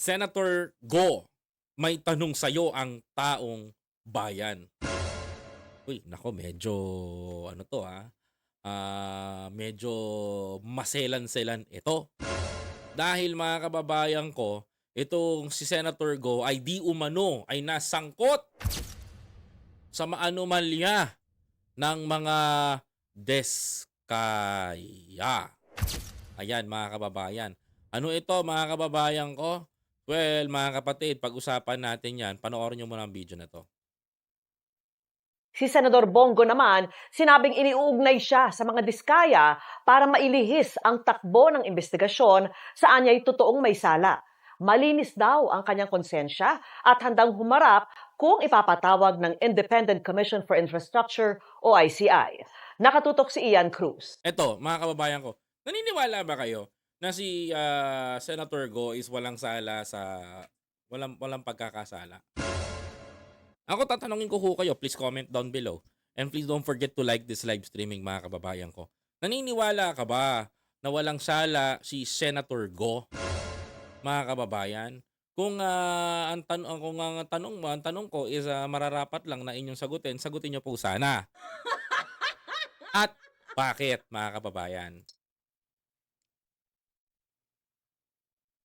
Senator Go, may tanong sa'yo ang taong bayan. Uy, nako, medyo, ano to ha, ah, medyo maselan-selan ito. Dahil mga kababayan ko, itong si Senator Go ay di umano ay nasangkot sa maanomalya ng mga deskaya. Ayan mga kababayan. Ano ito mga kababayan ko? Well, mga kapatid, pag-usapan natin yan. Panoorin nyo muna ang video na to. Si Senador Bongo naman, sinabing iniuugnay siya sa mga diskaya para mailihis ang takbo ng investigasyon saan niya'y totoong may sala. Malinis daw ang kanyang konsensya at handang humarap kung ipapatawag ng Independent Commission for Infrastructure o ICI. Nakatutok si Ian Cruz. Ito, mga kababayan ko, naniniwala ba kayo na si ah, Senator Go is walang sala sa walang walang pagkakasala? Ako tatanungin ko ho kayo, please comment down below. And please don't forget to like this live streaming mga kababayan ko. Naniniwala ka ba na walang sala si Senator Go? Mga kababayan, kung ah, ang tan- kung ang tanong mo, ang tanong ko is ah, mararapat lang na inyong sagutin, sagutin niyo po sana. At bakit mga kababayan?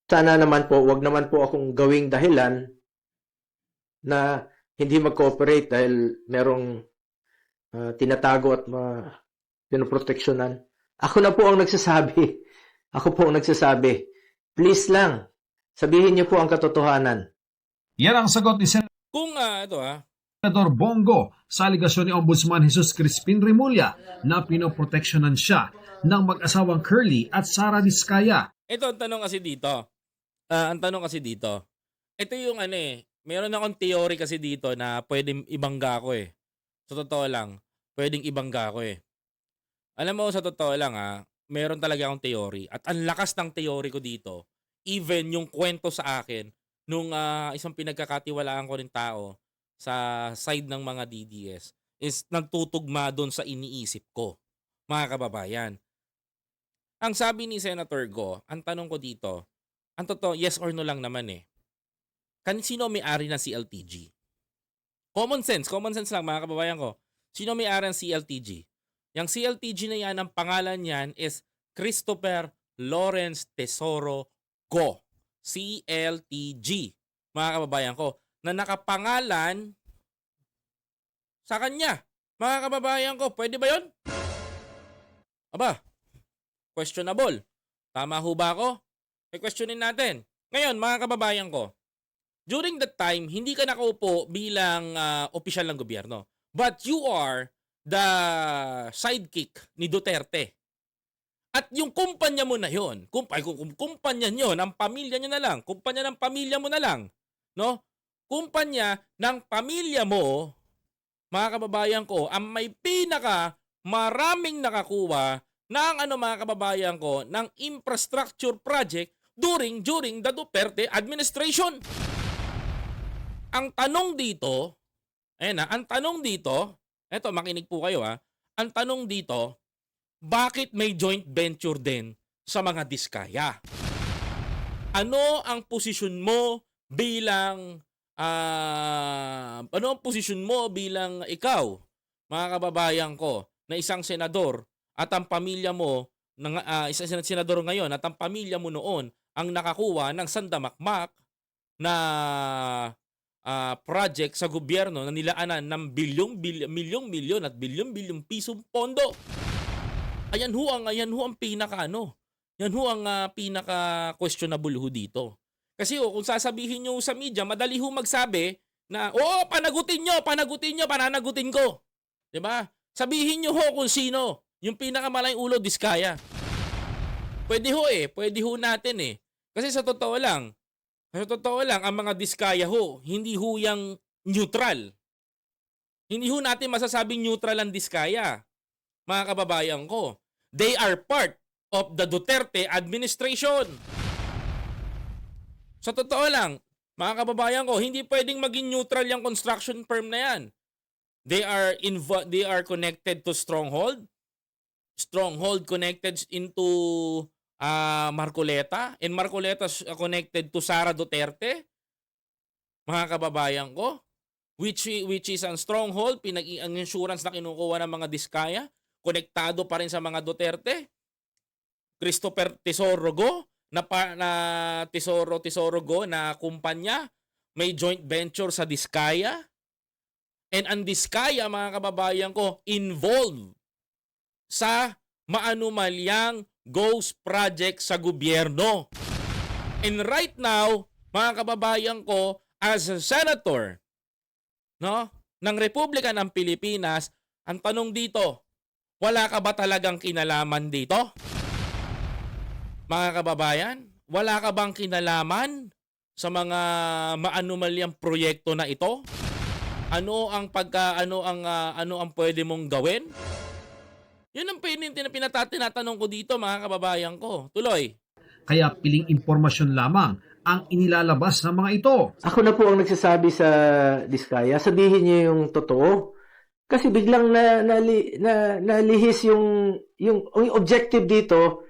Sana naman po, wag naman po akong gawing dahilan na hindi mag-cooperate dahil merong ah, tinatago at ma pinoproteksyonan. Ako na po ang nagsasabi. Ako po ang nagsasabi. Please lang, sabihin niyo po ang katotohanan. Yan ang sagot ni Kung ah, ito ah, Senador Bongo sa aligasyon ni Ombudsman Jesus Crispin Remulla na pinoproteksyonan siya ng mag-asawang Curly at Sara Diskaya. ito ang tanong kasi dito. Ah, ang tanong kasi dito. Ito yung ano eh, meron akong theory kasi dito na pwedeng ibangga ko eh. Sa totoo lang, pwedeng ibangga ko eh. Alam mo, sa totoo lang ah, meron talaga akong theory. At ang lakas ng theory ko dito, even yung kwento sa akin, nung ah, isang pinagkakatiwalaan ko rin tao sa side ng mga DDS, is nagtutugma doon sa iniisip ko, mga kababayan. Ang sabi ni Senator Go, ang tanong ko dito, ang totoo, yes or no lang naman eh. Kan sino may-ari ng CLTG? Common sense, common sense lang mga kababayan ko. Sino may-ari ng CLTG? Yung CLTG na yan, ang pangalan niyan is Christopher Lawrence Tesoro Go. CLTG. Mga kababayan ko, na nakapangalan sa kanya. Mga kababayan ko, pwede ba yon? Aba, questionable. Tama ho ba ako? E questionin natin. Ngayon, mga kababayan ko, during that time, hindi ka nakaupo bilang ah, opisyal ng gobyerno. But you are the sidekick ni Duterte. At yung kumpanya mo na yon, kump ay, kumpanya nyo, ng pamilya nyo na lang, kumpanya ng pamilya mo na lang, no? Kumpanya ng pamilya mo, mga kababayan ko, ang may pinaka maraming nakakuha ng ano mga kababayan ko ng infrastructure project during during the Duterte administration. Ang tanong dito, ayan na, ang tanong dito, eto makinig po kayo ha, ang tanong dito, bakit may joint venture din sa mga diskaya? Ano ang posisyon mo bilang ah ano ang posisyon mo bilang ikaw, mga kababayan ko, na isang senador at ang pamilya mo ng ah, isang sen- senador ngayon at ang pamilya mo noon ang nakakuha ng sandamakmak na ah, project sa gobyerno na nilaanan ng bilyong bilyong milyong milyon at bilyong bilyong pisong pondo. Ayan ho ang ayan ho ang pinaka ano. Yan ho ang ah, pinaka questionable ho dito. Kasi oh, kung sasabihin nyo sa media, madali ho magsabi na, oo, panagutin nyo, panagutin nyo, pananagutin ko. 'Di ba? Sabihin nyo ho kung sino. Yung pinakamalayang ulo, diskaya. Pwede ho eh. Pwede ho natin eh. Kasi sa totoo lang, sa totoo lang, ang mga diskaya ho, hindi ho yung neutral. Hindi ho natin masasabing neutral ang diskaya. Mga kababayan ko. They are part of the Duterte administration. Sa totoo lang, mga kababayan ko, hindi pwedeng maging neutral yung construction firm na yan. They are invo- they are connected to Stronghold. Stronghold connected into ah, Marcoleta and Marcoleta connected to Sara Duterte. Mga kababayan ko, which which is ang stronghold, pinag ang insurance na kinukuha ng mga Diskaya, konektado pa rin sa mga Duterte. Christopher Tesoro Go, na, pa, na Tesoro Tesoro Go na kumpanya, may joint venture sa Diskaya. And ang Diskaya, mga kababayan ko, involved sa maanumalyang ghost project sa gobyerno. And right now, mga kababayan ko, as a senator, no, ng Republika ng Pilipinas, ang tanong dito, wala ka ba talagang kinalaman dito? Mga kababayan, wala ka bang kinalaman sa mga maanumalyang proyekto na ito? Ano ang pagka ano ang ah, ano ang pwede mong gawin? Yun ang pinin pinata- tinatanong ko dito mga kababayan ko. Tuloy. Kaya piling impormasyon lamang ang inilalabas ng mga ito. Ako na po ang nagsasabi sa Diskaya, sabihin niyo yung totoo. Kasi biglang na, nali, na nalihis yung, yung, yung objective dito,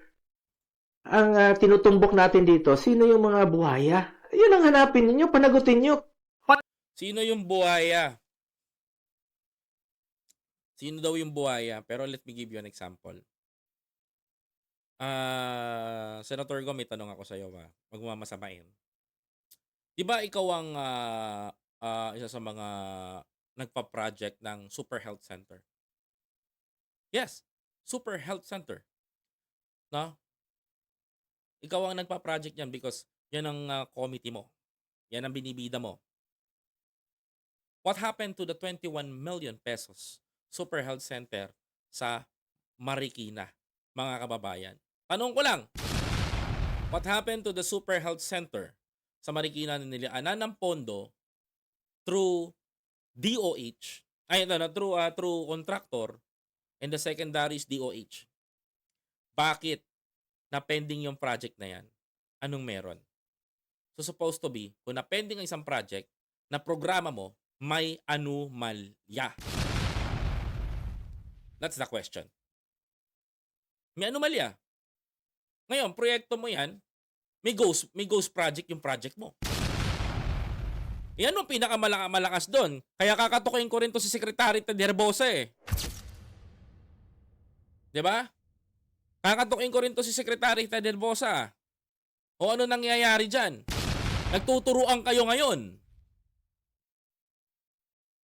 ang ah, tinutumbok natin dito, sino yung mga buhaya? Yun ang hanapin niyo, panagutin niyo. Sino yung buhaya? Sino daw yung buhaya? Pero let me give you an example. Ah, Senator Go, may tanong ako sa iyo, ba? Wag mo. 'Di ba ikaw ang ah, ah, isa sa mga nagpa-project ng Super Health Center? Yes, Super Health Center. No? Ikaw ang nagpa-project yan because yan ang ah, committee mo. Yan ang binibida mo. What happened to the 21 million pesos Super Health Center sa Marikina, mga kababayan? Tanong ko lang, what happened to the Super Health Center sa Marikina na nilaanan ng pondo through DOH, ay no, no, through, ah, through contractor and the secondary is DOH? Bakit na pending yung project na yan? Anong meron? So supposed to be, kung na pending ang isang project, na programa mo, may anomalya. That's the question. May anomalya. Ngayon, proyekto mo yan, may ghost, may ghost project yung project mo. Yan ang pinakamalakas doon. Kaya kakatukin ko rin to si Secretary Ted Herbosa eh. ba? Kakatukin ko rin to si Secretary Ted Herbosa. O ano nangyayari dyan? Nagtuturuan kayo ngayon.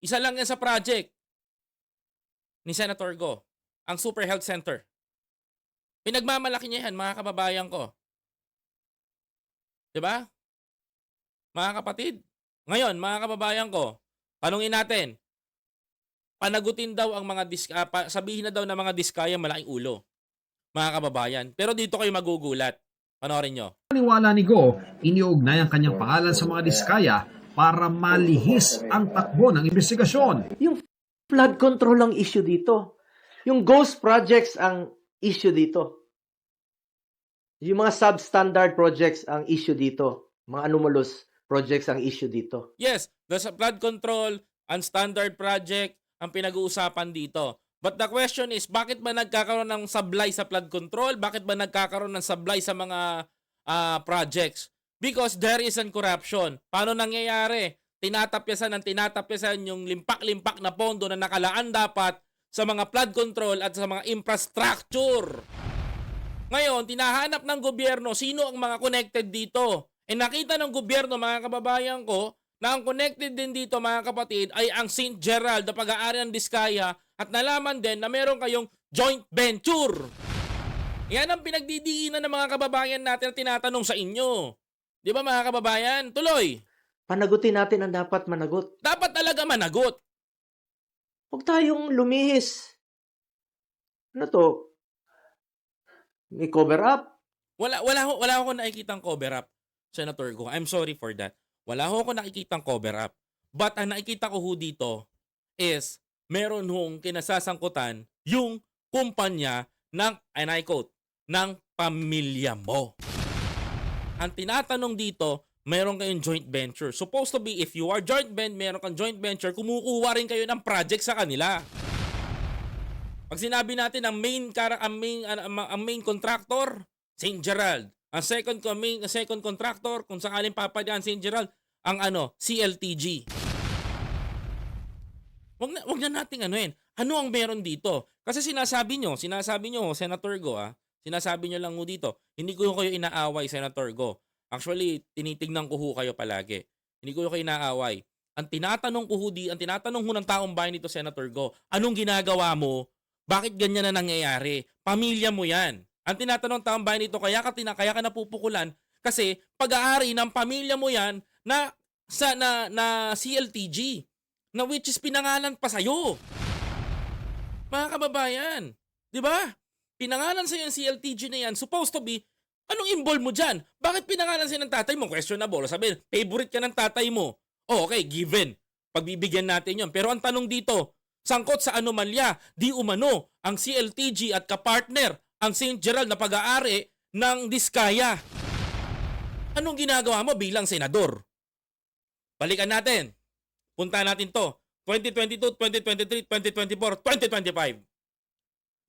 Isa lang yan sa project ni Senator Go, ang Super Health Center. Pinagmamalaki niya yan, mga kababayan ko. 'Di ba? Mga kapatid, ngayon, mga kababayan ko, tanungin natin, panagutin daw ang mga dis ah, pa- sabihin na daw ng mga diskaya malaking ulo. Mga kababayan. Pero dito kayo magugulat. Panoorin nyo. Paniwala ni Go, iniugnay ang kanyang pangalan sa mga diskaya para malihis ang takbo ng investigasyon. Yung flood control ang issue dito. Yung ghost projects ang issue dito. Yung mga substandard projects ang issue dito. Mga anomalous projects ang issue dito. Yes, the flood control and standard project ang pinag-uusapan dito. But the question is, bakit ba nagkakaroon ng sablay sa flood control? Bakit ba nagkakaroon ng sablay sa mga ah, projects? Because there is an corruption. Paano nangyayari? Tinatapyasan ng tinatapyasan yung limpak-limpak na pondo na nakalaan dapat sa mga flood control at sa mga infrastructure. Ngayon, tinahanap ng gobyerno sino ang mga connected dito. E nakita ng gobyerno, mga kababayan ko, na ang connected din dito, mga kapatid, ay ang St. Gerald na pag-aari ng Diskaya at nalaman din na meron kayong joint venture. Yan ang pinagdidiinan ng mga kababayan natin na tinatanong sa inyo. Di ba mga kababayan? Tuloy. Panagutin natin ang dapat managot. Dapat talaga managot. Huwag tayong lumihis. Ano to? May cover up? Wala wala ho, wala ako nakikitang cover up, Senator Go. I'm sorry for that. Wala ho ako nakikitang cover up. But ang nakikita ko ho dito is meron hong kinasasangkutan yung kumpanya ng, and I quote, ng pamilya mo. Ang tinatanong dito, meron kayong joint venture. Supposed to be, if you are joint venture, meron kang joint venture, kumukuha rin kayo ng project sa kanila. Pag sinabi natin ang main, ang main, ang, ang main contractor, St. Gerald. Ang second coming, ang second contractor, kung sakaling papadaan St. Gerald, ang ano, CLTG. Wag na, wag na nating ano yun. Ano ang meron dito? Kasi sinasabi nyo, sinasabi nyo, Senator Go, ah, sinasabi nyo lang mo dito, hindi ko kayo inaaway, Senator Go. Actually, tinitignan ko ho kayo palagi. Hindi ko kayo inaaway. Ang tinatanong ko ho di, ang tinatanong ho ng taong bayan dito, Senator Go, anong ginagawa mo? Bakit ganyan na nangyayari? Pamilya mo yan. Ang tinatanong ng taong bayan dito, kaya ka, tina, kaya ka napupukulan kasi pag-aari ng pamilya mo yan na sa na, na CLTG na which is pinangalan pa sa'yo. Mga kababayan, di ba? Pinangalan sa'yo yung CLTG na yan, supposed to be, anong involve mo dyan? Bakit pinangalan sa'yo ng tatay mo? Questionable. Sabi, favorite ka ng tatay mo. Oh, okay, given. Pagbibigyan natin yon. Pero ang tanong dito, sangkot sa anomalya, di umano ang CLTG at kapartner ang St. Gerald na pag-aari ng Diskaya. Anong ginagawa mo bilang senador? Balikan natin. Punta natin to. 2022, 2023, 2024, 2025.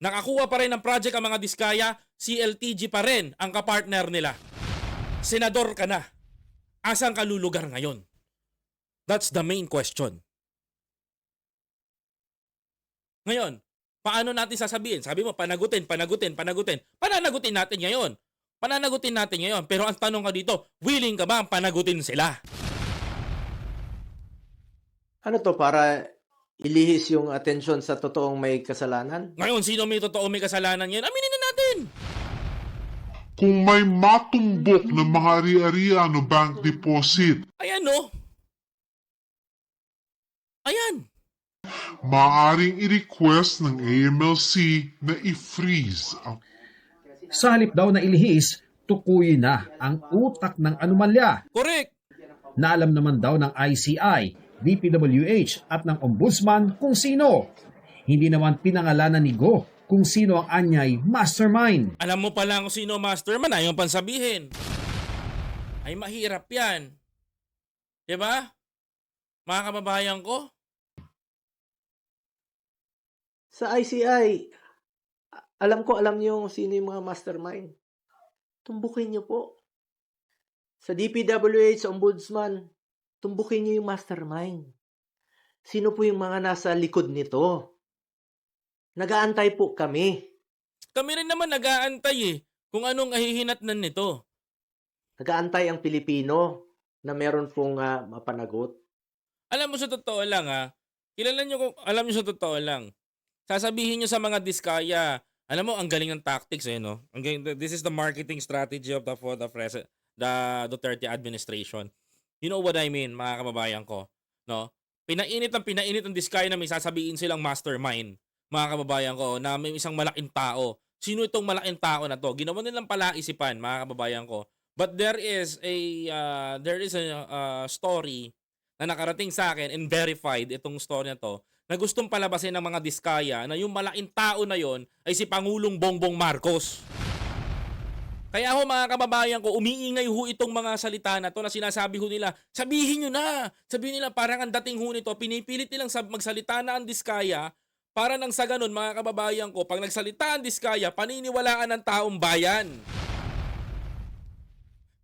Nakakuha pa rin ng project ang mga Diskaya, CLTG pa rin ang kapartner nila. Senador ka na. Asang ka lulugar ngayon? That's the main question. Ngayon, paano natin sasabihin? Sabi mo, panagutin, panagutin, panagutin. Pananagutin natin ngayon. Pananagutin natin ngayon. Pero ang tanong ka dito, willing ka ba ang panagutin sila? Ano to, para ilihis yung atensyon sa totoong may kasalanan? Ngayon, sino may totoo may kasalanan yan? Aminin na natin. Kung may matumbok ng mga ari-arian o bank deposit, Ayan, no? Ayan. maaaring i-request ng AMLC na i-freeze ang Sa halip daw na ilihis, tukuyin na ang utak ng anomalya Correct. na alam naman daw ng ICI, DPWH at ng Ombudsman kung sino. Hindi naman pinangalanan ni Go kung sino ang anyay mastermind. Alam mo pala kung sino masterman, ayaw pang sabihin. Ay mahirap yan. 'Di ba? Mga kababayan ko, Sa ICI, alam ko alam niyo sino yung mga mastermind. Tumbukin niyo po. Sa DPWH, sa Ombudsman, tumbukin niyo yung mastermind. Sino po yung mga nasa likod nito? Nagaantay po kami. kami rin naman nag-aantay eh kung anong ahihinatnan nito. Nagaantay ang Pilipino na meron pong ah, mapanagot. Alam mo sa totoo lang ha, kilala nyo kung, alam nyo sa totoo lang, sasabihin nyo sa mga diskaya, alam mo, ang galing ng tactics eh, no? Ang galing, this is the marketing strategy of the, for the, the Duterte administration. You know what I mean, mga kababayan ko? No? Pinainit ang pinainit ang diskaya na may sasabihin silang mastermind, mga kababayan ko, na may isang malaking tao. Sino itong malaking tao na to? Ginawa nilang palaisipan, mga kababayan ko. But there is a uh, there is a uh, story na nakarating sa akin and verified itong story na to na gustong palabasin ng mga diskaya na yung malaking tao na yon ay si Pangulong Bongbong Marcos. Kaya ho mga kababayan ko, umiingay ho itong mga salita na to na sinasabi ho nila, sabihin nyo na, sabihin nila parang ang dating ho nito, pinipilit nilang magsalita na ang diskaya para nang sa ganun mga kababayan ko, pag nagsalita ang diskaya, paniniwalaan ng taong bayan.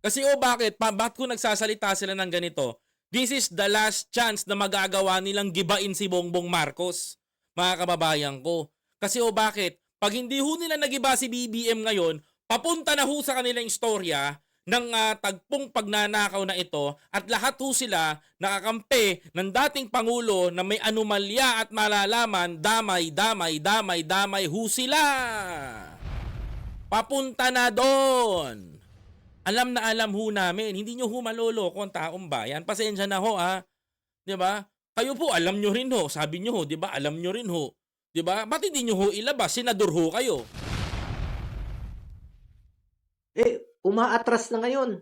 Kasi o bakit? Pa, bakit kung nagsasalita sila ng ganito? This is the last chance na magagawa nilang gibain si Bongbong Marcos, mga kababayan ko. Kasi o bakit? Pag hindi ho nila nagiba si BBM ngayon, papunta na ho sa kanilang istorya ng ah, tagpong pagnanakaw na ito at lahat ho sila nakakampi ng dating Pangulo na may anomalya at malalaman, damay, damay, damay, damay ho sila. Papunta na doon. Alam na alam ho namin, hindi nyo ho maloloko ang taong bayan. Pasensya na ho. 'Di ba? Kayo po alam nyo rin ho, sabi nyo ho, 'di ba? Alam nyo rin ho. 'Di ba? Ba't hindi nyo ho ilabas? Senador ho kayo. Eh, umaatras na ngayon.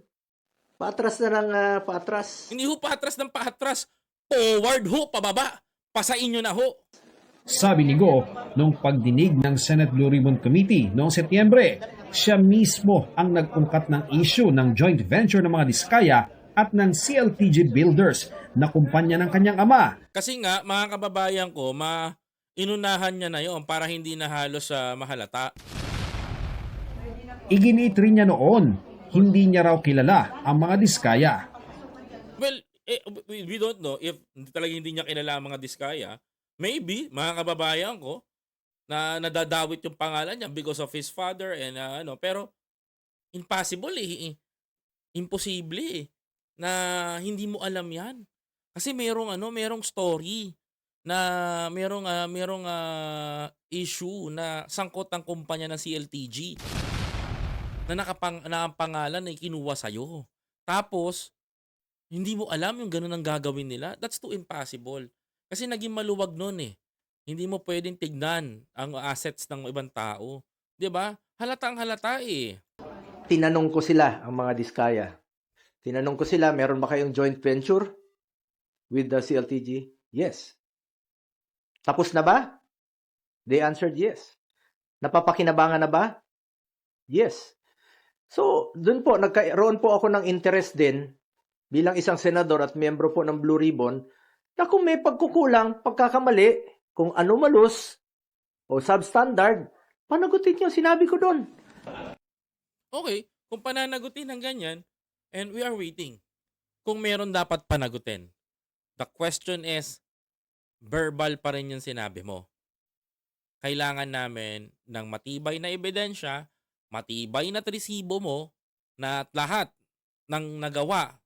Paatras na ng ah, paatras. Hindi ho paatras ng paatras. Forward ho, pababa. Pasain nyo na ho. Sabi ni Go nung pagdinig ng Senate Blue Ribbon Committee noong Setyembre, siya mismo ang nagungkat ng issue ng joint venture ng mga diskaya at ng CLTG Builders na kumpanya ng kanyang ama. Kasi nga, mga kababayan ko, ma inunahan niya na yon para hindi na halos sa mahalata. Iginit niya noon, hindi niya raw kilala ang mga diskaya. Well, eh, we don't know if talaga hindi niya kilala ang mga diskaya. Maybe, mga kababayan ko, na nadadawit yung pangalan niya because of his father and uh, ano. Pero, impossible eh. Imposible eh. Na hindi mo alam yan. Kasi merong ano, merong story na merong ah, merong ah, issue na sangkot ang kumpanya ng CLTG na nakapang na ang pangalan ay kinuha sa'yo. Tapos, hindi mo alam yung ganun ang gagawin nila. That's too impossible. Kasi naging maluwag nun eh. Hindi mo pwedeng tignan ang assets ng ibang tao. 'Di ba? Halatang halata eh. Tinanong ko sila, ang mga diskaya. Tinanong ko sila, meron ba kayong joint venture with the CLTG? Yes. Tapos na ba? They answered yes. Napapakinabangan na ba? Yes. So, dun po, nagkaroon po ako ng interest din bilang isang senador at miyembro po ng Blue Ribbon na kung may pagkukulang, pagkakamali, kung anomalous o substandard, panagutin niyo, sinabi ko doon. Okay, kung pananagutin ng ganyan, and we are waiting. Kung meron dapat panagutin. The question is, verbal pa rin yung sinabi mo. Kailangan namin ng matibay na ebidensya, matibay na resibo mo, na lahat ng nagawa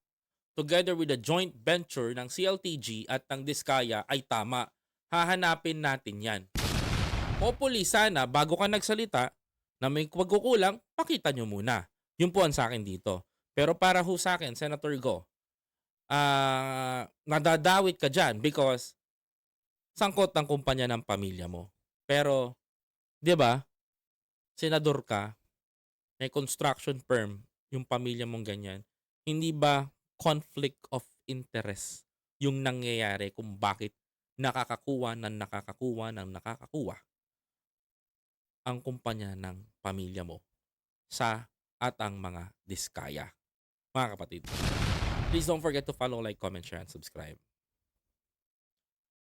together with the joint venture ng CLTG at ng Diskaya ay tama. Hahanapin natin yan. Hopefully, sana, bago ka nagsalita, na may pagkukulang, pakita nyo muna. Yun po ang sa akin dito. Pero para ho sa akin, Senator Go, ah nadadawit ka dyan because sangkot ang kumpanya ng pamilya mo. Pero, di ba, senador ka, may construction firm, yung pamilya mong ganyan, hindi ba conflict of interest yung nangyayari kung bakit nakakakuha ng nakakakuha ng nakakakuha ang kumpanya ng pamilya mo sa at ang mga diskaya. Mga kapatid, please don't forget to follow, like, comment, share, and subscribe.